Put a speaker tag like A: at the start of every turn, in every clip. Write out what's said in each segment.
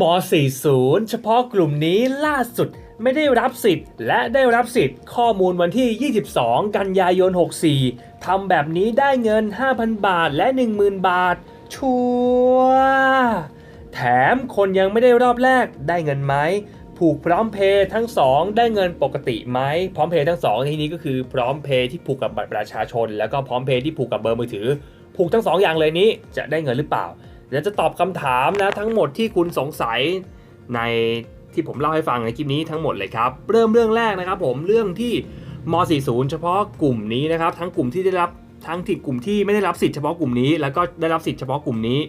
A: ม .40 เฉพาะกลุ่มนี้ล่าสุดไม่ได้รับสิทธิ์ และได้รับสิทธิ์ข้อมูลวันที่ 22 กันยายน 64 ทำแบบนี้ได้เงิน 5,000 บาทและ 10,000 บาท ชัวแถมคนยังไม่ได้รอบแรกได้เงินไหมผูกพร้อมเพย์ทั้ง 2 ได้เงินปกติไหมพร้อมเพย์ทั้ง 2 ที่นี้ก็คือพร้อมเพย์ที่ผูกกับบัตรประชาชน แล้วก็พร้อมเพย์ที่ผูกกับเบอร์มือถือ ผูกทั้งสองอย่างเลยนี้จะได้เงินหรือเปล่า เดี๋ยวจะตอบคำถามนะทั้งหมดที่คุณสงสัยในที่ผมเล่าให้ฟังในคลิปนี้ทั้งหมดเลยครับ เริ่มเรื่องแรกนะครับผมเรื่องที่ม .40 เฉพาะกลุ่มนี้นะครับ ทั้งกลุ่มที่ได้รับทั้งที่กลุ่มที่ไม่ได้รับสิทธิ์เฉพาะกลุ่มนี้ แล้วก็ได้รับสิทธิ์เฉพาะกลุ่มนี้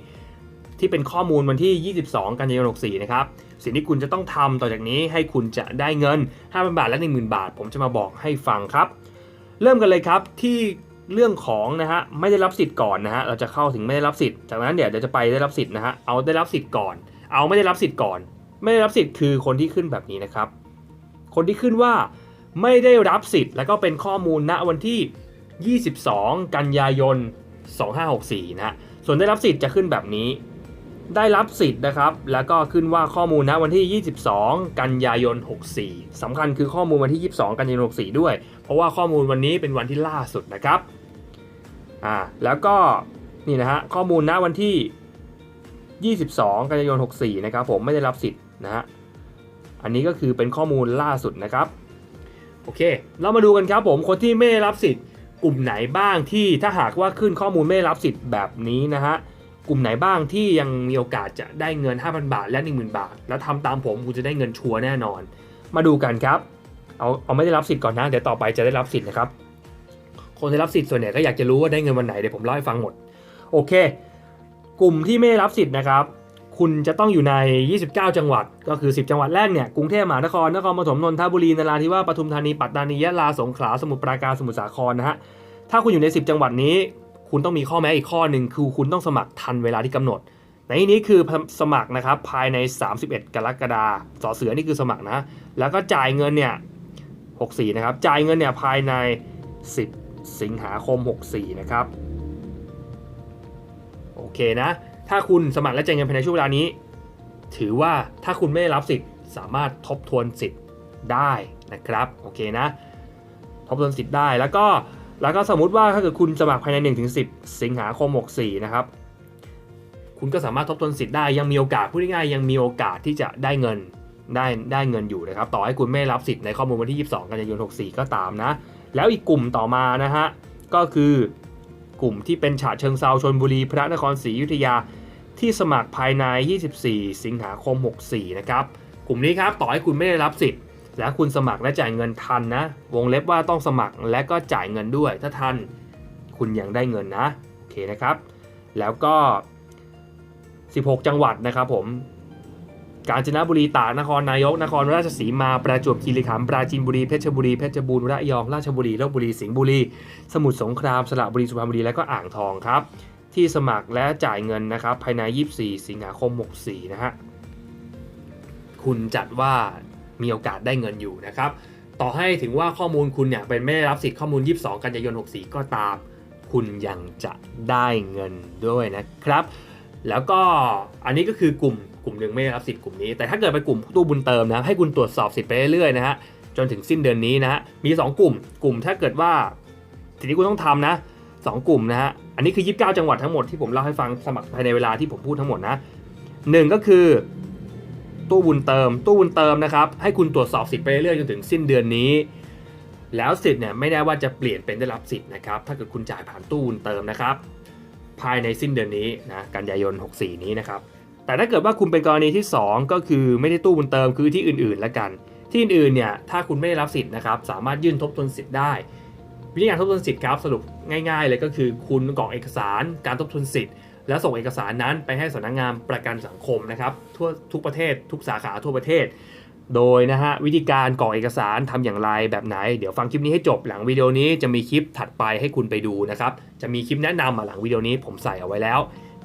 A: ที่เป็นข้อมูลวันที่ 22 กันยายน 64 นะครับ สิ่งที่คุณจะต้องทำต่อจากนี้ให้คุณจะได้เงิน 5,000 บาทและ 10,000 บาท ผมจะมาบอกให้ฟังครับ เริ่มกันเลยครับที่ เรื่องของนะฮะไม่ได้รับสิทธิ์ก่อนนะฮะเราจะเข้าถึงไม่ได้รับสิทธิ์จากนั้นเดี๋ยวเดี๋ยวจะไปได้รับสิทธิ์นะฮะเอาได้รับสิทธิ์ก่อน เอาไม่ได้รับสิทธิ์ก่อน ไม่ได้รับสิทธิ์คือคนที่ขึ้นแบบนี้นะครับ คนที่ขึ้นว่าไม่ได้รับสิทธิ์ แล้วก็เป็นข้อมูลณวันที่ 22 กันยายน 2564นะฮะส่วนได้รับสิทธิ์จะขึ้นแบบนี้ ได้รับสิทธิ์นะครับ แล้วก็ขึ้นว่าข้อมูลณวันที่ 22 กันยายน 64สำคัญคือข้อมูลวันที่ 22 กันยายน 64 ด้วย เพราะว่าข้อมูลวันนี้เป็นวันที่ล่าสุดนะครับ อ่าแล้วก็นี่นะฮะข้อมูลณวันที่ 22 กันยายน 64 นะครับผมไม่ได้รับสิทธิ์นะฮะอันนี้ก็คือเป็นข้อมูลล่าสุดนะครับโอเค เรามาดูกันครับผมคนที่ไม่ได้รับสิทธิ์กลุ่มไหนบ้างที่ถ้าหากว่าขึ้นข้อมูลไม่ได้รับสิทธิ์แบบนี้นะฮะกลุ่มไหนบ้างที่ยังมีโอกาสจะได้เงิน 5,000 บาท และ 10,000 บาท แล้วทำตามผมคุณจะได้เงินชัวร์แน่นอน มาดูกันครับ เอาเอาไม่ได้รับสิทธิ์ก่อนนะ เดี๋ยวต่อไปจะได้รับสิทธิ์นะครับ คนที่รับสิทธิ์ส่วนใหญ่ก็อยากจะรู้ว่าได้เงินวันไหนเดี๋ยวผมเล่าให้ฟังหมด โอเค กลุ่มที่ไม่ได้รับสิทธิ์นะครับ คุณจะต้องอยู่ใน 29 จังหวัด ก็คือ 10 จังหวัดแรกเนี่ยกรุงเทพมหานครนครปฐมนนทบุรีนราธิวาสปทุมธานีปัตตานียะลาสงขลาสมุทรปราการสมุทรสาครนะฮะถ้าคุณอยู่ใน 10 จังหวัดนี้ คุณต้องมีข้อแม้อีกข้อหนึ่งคือคุณต้องสมัครทันเวลาที่กำหนดในที่นี้คือสมัครนะครับภายใน 31 กรกฎาคมสอเสือนี่คือสมัครนะ แล้วก็จ่ายเงินเนี่ย64นะครับจ่ายเงินเนี่ยภายใน 10 สิงหาคม 64 นะครับ โอเคนะ ถ้าคุณสมัครและจ่ายเงินภายในช่วงเวลานี้ ถือว่าถ้าคุณไม่ได้รับสิทธิ์สามารถทบทวนสิทธิ์ได้นะครับ โอเคนะ ทบทวนสิทธิ์ได้แล้วก็แล้วก็สมมุติว่าถ้าเกิดคุณสมัครภายใน 1-10 สิงหาคม 64 นะครับ คุณก็สามารถทบทวนสิทธิ์ได้ยังมีโอกาสพูดง่ายๆยังมีโอกาสที่จะได้เงินได้ได้เงินอยู่นะครับ ต่อให้คุณไม่รับสิทธิ์ในข้อมูลวันที่ 22 กันยายน 64 ก็ตามนะ แล้วอีกกลุ่มต่อมานะฮะก็คือกลุ่มที่เป็นฉะเชิงเซาชนบุรี พระนครศรีอยุธยาที่สมัครภายใน 24 สิงหาคม 64 นะครับ กลุ่มนี้ครับต่อให้คุณไม่ได้รับสิทธิ์ และคุณสมัครและจ่ายเงินทันนะ วงเล็บว่าต้องสมัครและก็จ่ายเงินด้วย ถ้าทันคุณยังได้เงินนะ โอเคนะครับ แล้วก็ 16 จังหวัดนะครับผม กาญจนบุรีตากนครนายก นครราชสีมา ประจวบคีรีขันธ์ปราจีนบุรีเพชรบุรีเพชรบูรณ์ระยองราชบุรีลบบุรีสิงห์บุรี สมุทรสงครามสระบุรีสุพรรณบุรีและก็อ่างทองครับ ที่สมัครและจ่ายเงินนะครับ ภายใน 24 สิงหาคม 64 นะฮะคุณจัดว่ามีโอกาสได้เงินอยู่นะครับ ต่อให้ถึงว่าข้อมูลคุณเนี่ยเป็นไม่ได้รับสิทธิ์ข้อมูล 22 กันยายน 64 ก็ตาม คุณยังจะได้เงินด้วยนะครับ แล้วก็อันนี้ก็คือกลุ่ม ลุ่มหนึ่งไม่ได้รับสิทธิ์กลุ่มนี้ แต่ถ้าเกิดไปกลุ่มตู้บุญเติมนะให้คุณตรวจสอบสิทธิ์ไปเรื่อยๆนะฮะจนถึงสิ้นเดือนนี้นะฮะมี 2 กลุ่ม กลุ่มถ้าเกิดว่าสิ่งที่คุณต้องทำนะสองกลุ่มนะฮะอันนี้คือ 29 จังหวัดทั้งหมดที่ผมเล่าให้ฟังสมัครภายในเวลาที่ผมพูดทั้งหมดนะหนึ่งก็คือ ตู้บุญเติม ตู้บุญเติมนะครับให้คุณตรวจสอบสิทธิ์ไปเรื่อยๆจนถึงสิ้นเดือนนี้ แล้วสิทธิ์เนี่ยไม่ได้ว่าจะเปลี่ยนเป็นได้รับสิทธิ์นะครับถ้าเกิดคุณจ่ายผ่านตู้บุญเติมนะครับภายในสิ้นเดือนนี้นะกันยายน 64 นี้นะครับ แต่ถ้าเกิดว่าคุณเป็นกรณีที่ 2 ก็คือไม่ได้ตู้บุญเติมคือที่อื่นๆแล้วกัน ที่อื่นๆเนี่ยถ้าคุณไม่ได้รับสิทธิ์นะครับสามารถยื่นทบทวนสิทธิ์ได้ วิธีการทบทวนสิทธิ์ครับสรุปง่าย ๆ เลยก็คือคุณกรอกเอกสารการทบทวนสิทธิ์แล้วส่งเอกสารนั้นไปให้สำนักงานประกันสังคมนะครับทั่วทุกประเทศ ทุกสาขาทั่วประเทศ โดยนะฮะวิธีการกรอกเอกสารทำอย่างไรแบบไหน เดี๋ยวฟังคลิปนี้ให้จบหลังวิดีโอนี้จะมีคลิปถัดไปให้คุณไปดูนะครับจะมีคลิปแนะนำมาหลังวิดีโอนี้ผมใส่เอาไว้แล้ว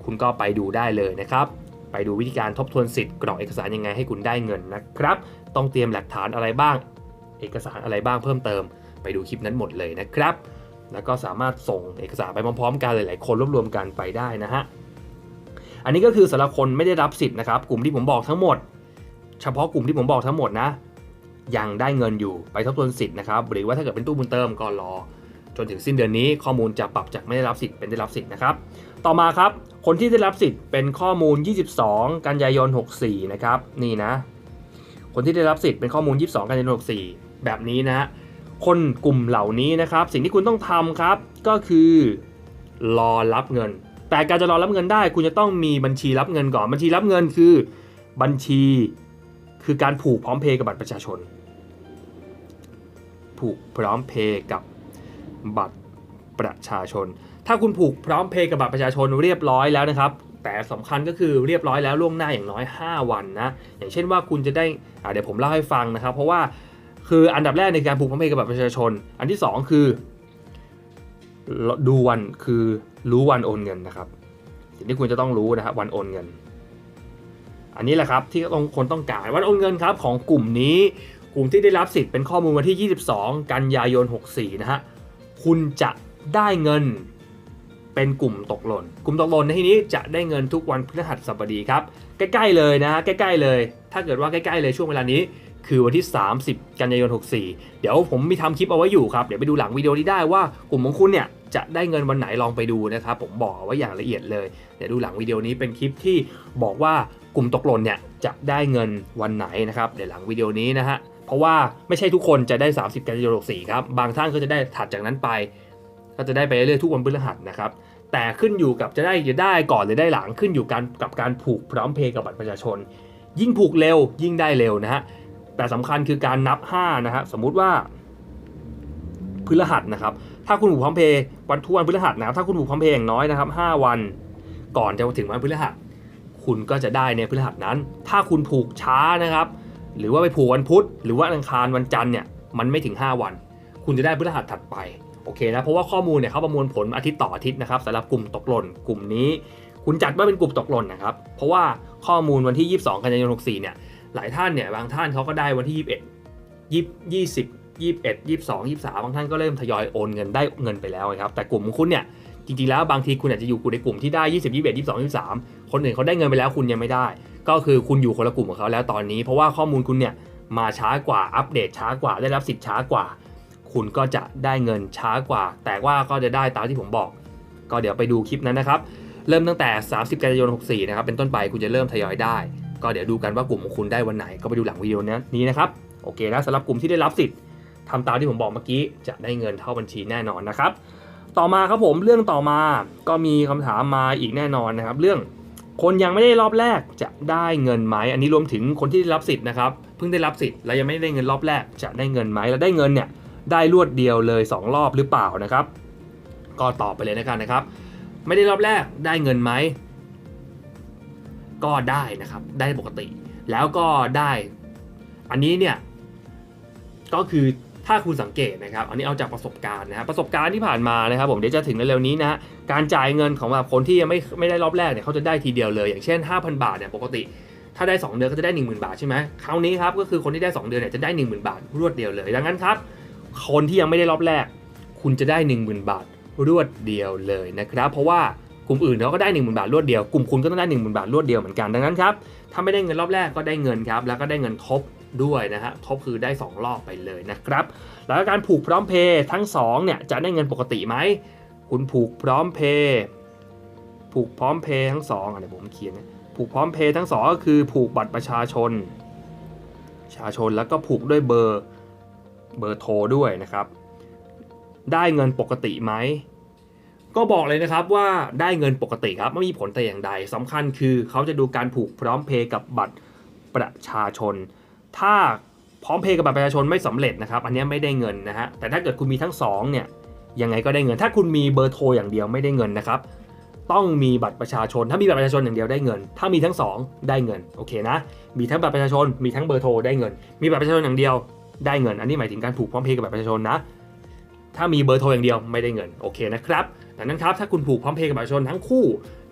A: คุณก็ไปดูได้เลยนะครับ ไปดูวิธีการทบทวนสิทธิ์กรอกเอกสารยังไงให้คุณได้เงินนะครับ ต้องเตรียมหลักฐานอะไรบ้าง เอกสารอะไรบ้างเพิ่มเติม ไปดูคลิปนั้นหมดเลยนะครับ แล้วก็สามารถส่งเอกสารไปพร้อมๆ กันหลายๆคนรวบรวมกันไปได้นะฮะ อันนี้ก็คือสำหรับคนไม่ได้รับสิทธิ์นะครับ กลุ่มที่ผมบอกทั้งหมด เฉพาะกลุ่มที่ผมบอกทั้งหมดนะ ยังได้เงินอยู่ไปทบทวนสิทธิ์นะครับ หรือว่าถ้าเกิดเป็นตู้บุญเติมก็รอ จนถึงสิ้นเดือนนี้ข้อมูลจะปรับจากไม่ได้รับสิทธิ์เป็นได้รับสิทธิ์นะครับ ต่อมาครับ คนที่ได้รับสิทธิ์เป็นข้อมูล 22 กันยายน 64 นะครับ นี่นะ คนที่ได้รับสิทธิ์เป็นข้อมูล 22 กันยายน 64 แบบนี้นะฮะคนกลุ่มเหล่านี้นะครับ สิ่งที่คุณต้องทำครับ ก็คือรอรับเงิน แต่การจะรอรับเงินได้ คุณจะต้องมีบัญชีรับเงินก่อน บัญชีรับเงินคือ บัญชี คือการผูกพร้อมเพย์กับบัตรประชาชน ผูกพร้อมเพย์กับ บัตรประชาชน ถ้าคุณผูกพร้อมเพย์กับบัตรประชาชนเรียบร้อยแล้วนะครับ แต่สำคัญก็คือเรียบร้อยแล้วล่วงหน้าอย่างน้อย 5 วันนะ อย่างเช่นว่าคุณจะได้เดี๋ยวผมเล่าให้ฟังนะครับ เพราะว่าคืออันดับแรกในการผูกพร้อมเพย์กับบัตรประชาชน อันที่ 2 คือ ดูวันคือรู้วันโอนเงินนะครับ สิ่งที่คุณจะต้องรู้นะครับวันโอนเงิน อันนี้แหละครับที่ต้องคนต้องการวันโอนเงินครับของกลุ่มนี้กลุ่มที่ได้รับสิทธิ์เป็นข้อมูลวันที่ 22 กันยายน 64 นะฮะ คุณจะได้เงินเป็นกลุ่มตกหล่น กลุ่มตกหล่นในที่นี้จะได้เงินทุกวันพฤหัสบดีครับ ใกล้ๆเลยนะ ใกล้ๆเลย ถ้าเกิดว่าใกล้ๆเลยช่วงเวลานี้ คือวันที่ 30 กันยายน 64 เดี๋ยวผมมีทำคลิปเอาไว้อยู่ครับ เดี๋ยวไปดูหลังวิดีโอนี้ได้ว่ากลุ่มของคุณเนี่ยจะได้เงินวันไหนลองไปดูนะครับ ผมบอกเอาไว้อย่างละเอียดเลย เดี๋ยวดูหลังวิดีโอนี้เป็นคลิปที่บอกว่ากลุ่มตกหล่นเนี่ยจะได้เงินวันไหนนะครับ เดี๋ยวหลังวิดีโอนี้นะฮะ ราะว่าไม่ใช่ทุกคนจะได้ 30 กันยายน64ครับ บางท่านก็จะได้ถัดจากนั้นไป ก็จะได้ไปเรื่อยๆทุกวันพฤหัสนะครับ แต่ขึ้นอยู่กับจะได้จะได้ก่อนหรือได้หลังขึ้นอยู่กันกับการผูกพร้อมเพย์กับบัตรประชาชน ยิ่งผูกเร็วยิ่งได้เร็วนะฮะ แต่สำคัญคือการนับ5นะฮะสมมุติว่าพฤหัสนะครับ ถ้าคุณผูกพร้อมเพย์วันทุกวันพฤหัสนะครับถ้าคุณผูกพร้อมเพย์อย่างน้อยนะครับ5วัน ก่อนจะถึงวันพฤหัสคุณก็จะได้ในพฤหัสนั้น ถ้าคุณผูกช้านะครับ หรือว่าไปผูกวันพุธหรือว่าอังคารวันจันทร์เนี่ยมันไม่ถึง 5 วัน คุณจะได้พฤหัสถัดไปโอเคนะเพราะว่าข้อมูลเนี่ยเขาประมวลผลอาทิตย์ต่ออาทิตย์นะครับสำหรับกลุ่มตกหล่นกลุ่มนี้ คุณจัดว่าเป็นกลุ่มตกหล่นนะครับเพราะว่าข้อมูลวันที่ 22 กันยายน 64 เนี่ยหลายท่านเนี่ยบางท่านเขาก็ได้วันที่ 21 20 21 22 23 บางท่านก็เริ่มทยอยโอนเงินได้เงินไปแล้วครับแต่กลุ่มคุณเนี่ยจริงๆแล้วบางทีคุณอาจจะอยู่ในกลุ่มที่ได้ 20 21 22 23 คนอื่นเขาได้เงินไปแล้วคุณยังไม่ได้ ก็คือคุณอยู่คนละกลุ่มกับเขาแล้วตอนนี้ เพราะว่าข้อมูลคุณเนี่ยมาช้ากว่าอัปเดตช้ากว่าได้รับสิทธิ์ช้ากว่า คุณก็จะได้เงินช้ากว่า แต่ว่าก็จะได้ตามที่ผมบอก ก็เดี๋ยวไปดูคลิปนั้นนะครับ เริ่มตั้งแต่ 30 กันยายน 64 นะครับ เป็นต้นไปคุณจะเริ่มทยอยได้ ก็เดี๋ยวดูกันว่ากลุ่มของคุณได้วันไหน ก็ไปดูหลังวิดีโอนี้นะครับ โอเคนะสำหรับกลุ่มที่ได้รับสิทธิ์ทำตามที่ผมบอกเมื่อกี้ จะได้เงินเข้าบัญชีแน่นอนนะครับ ต่อมาครับผมเรื่องต่อมาก็มีคำถามมาอีกแน่นอนนะครับ เรื่อง คนยังไม่ได้รอบแรกจะได้เงินไหม อันนี้รวมถึงคนที่ได้รับสิทธิ์นะครับ เพิ่งได้รับสิทธิ์แล้วยังไม่ได้เงินรอบแรกจะได้เงินไหม แล้วได้เงินเนี่ยได้รวดเดียวเลย 2 รอบหรือเปล่านะครับ ก็ตอบไปเลยนะครับนะครับ ไม่ได้รอบแรกได้เงินไหม ก็ได้นะครับ ได้ปกติ แล้วก็ได้ อันนี้เนี่ยก็คือ ถ้าคุณสังเกตนะครับ อันนี้เอาจากประสบการณ์นะครับประสบการณ์ที่ผ่านมานะครับ ผมเดี๋ยวจะถึงในเร็วนี้นะฮะการจ่ายเงินของแบบคนที่ยังไม่ไม่ได้รอบแรกเนี่ยเขาจะได้ทีเดียวเลย อย่างเช่น 5,000 บาทเนี่ยปกติ ถ้าได้ 2 เดือนก็จะได้ 10,000 บาทใช่ไหมคราวนี้ครับก็คือคนที่ได้ 2 เดือนเนี่ยจะได้ 10,000 บาทรวดเดียวเลย ดังนั้นครับ คนที่ยังไม่ได้รอบแรก คุณจะได้ 10,000 บาทรวดเดียวเลยนะครับ เพราะว่ากลุ่มอื่นเขาก็ได้ 10,000 บาทรวดเดียว กลุ่มคุณก็ต้องได้ 10,000 บาทรวดเดียวเหมือนกัน ดังนั้นครับ ถ้าไม่ได้เงินรอบแรกก็ได้เงินครับ แล้วก็ได้เงินทบ ด้วยนะฮะ ทบคือได้ 2 รอบไปเลยนะครับ แล้วการผูกพร้อมเพย์ทั้ง2เนี่ยจะได้เงินปกติไหม คุณผูกพร้อมเพย์ผูกพร้อมเพย์ทั้งสองอะเดี๋ยวผมเขียนนะผูกพร้อมเพย์ทั้งสองก็คือผูกบัตรประชาชนประชาชนแล้วก็ผูกด้วยเบอร์เบอร์โทรด้วยนะครับ ได้เงินปกติไหมก็บอกเลยนะครับว่าได้เงินปกติครับไม่มีผลแต่อย่างใดสำคัญคือเขาจะดูการผูกพร้อมเพย์กับบัตรประชาชน ถ้าพร้อมเพย์กับบัตรประชาชนไม่สำเร็จนะครับ อันนี้ไม่ได้เงินนะฮะ แต่ถ้าเกิดคุณมีทั้งสองเนี่ย ยังไงก็ได้เงิน ถ้าคุณมีเบอร์โทรอย่างเดียวไม่ได้เงินนะครับ ต้องมีบัตรประชาชน ถ้ามีบัตรประชาชนอย่างเดียวได้เงิน ถ้ามีทั้งสองได้เงิน โอเคนะ มีทั้งบัตรประชาชน มีทั้งเบอร์โทรได้เงิน มีบัตรประชาชนอย่างเดียวได้เงิน อันนี้หมายถึงการผูกพร้อมเพย์กับบัตรประชาชนนะ ถ้ามีเบอร์โทรอย่างเดียวไม่ได้เงิน โอเคนะครับดังนั้นครับ ถ้าคุณผูกพร้อมเพย์กับบัตรประชาชนทั้งคู่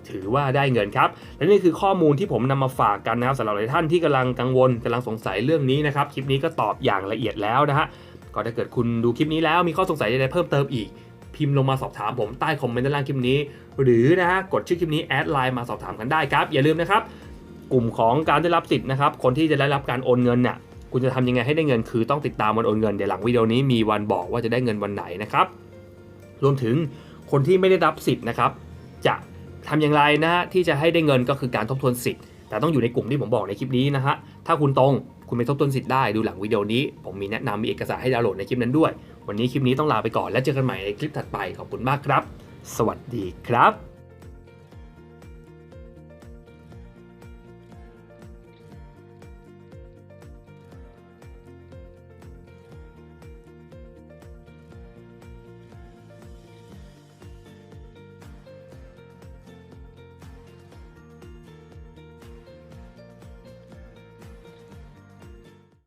A: ถือว่าได้เงินครับ และนี่คือข้อมูลที่ผมนำมาฝากกันนะครับสำหรับหลายท่านที่กำลังกังวลกำลังสงสัยเรื่องนี้นะครับคลิปนี้ก็ตอบอย่างละเอียดแล้วนะฮะก็ถ้าเกิดคุณดูคลิปนี้แล้วมีข้อสงสัยใดๆเพิ่มเติมอีกพิมพ์ลงมาสอบถามผมใต้คอมเมนต์ด้านล่างคลิปนี้ หรือนะฮะกดชื่อคลิปนี้แอดไลน์มาสอบถามกันได้ครับ อย่าลืมนะครับ กลุ่มของการได้รับสิทธิ์นะครับ คนที่จะได้รับการโอนเงินเนี่ยคุณจะทำยังไงให้ได้เงินคือต้องติดตามวันโอนเงินเดี๋ยวหลังวิดีโอนี้มีวันบอกว่าจะได้เงินวันไหนนะครับ รวมถึงคนที่ไม่ได้รับสิทธิ์นะครับ จะ ทำอย่างไรนะฮะที่จะให้ได้เงินก็คือการทบทวนสิทธิ์แต่ต้องอยู่ในกลุ่มที่ผมบอกในคลิปนี้นะฮะถ้าคุณตรงคุณไปทบทวนสิทธิ์ได้ดูหลังวิดีโอนี้ ผมมีแนะนำมีเอกสารให้ดาวน์โหลดในคลิปนั้นด้วย วันนี้คลิปนี้ต้องลาไปก่อน แล้วเจอกันใหม่ในคลิปถัดไปขอบคุณมากครับ สวัสดีครับ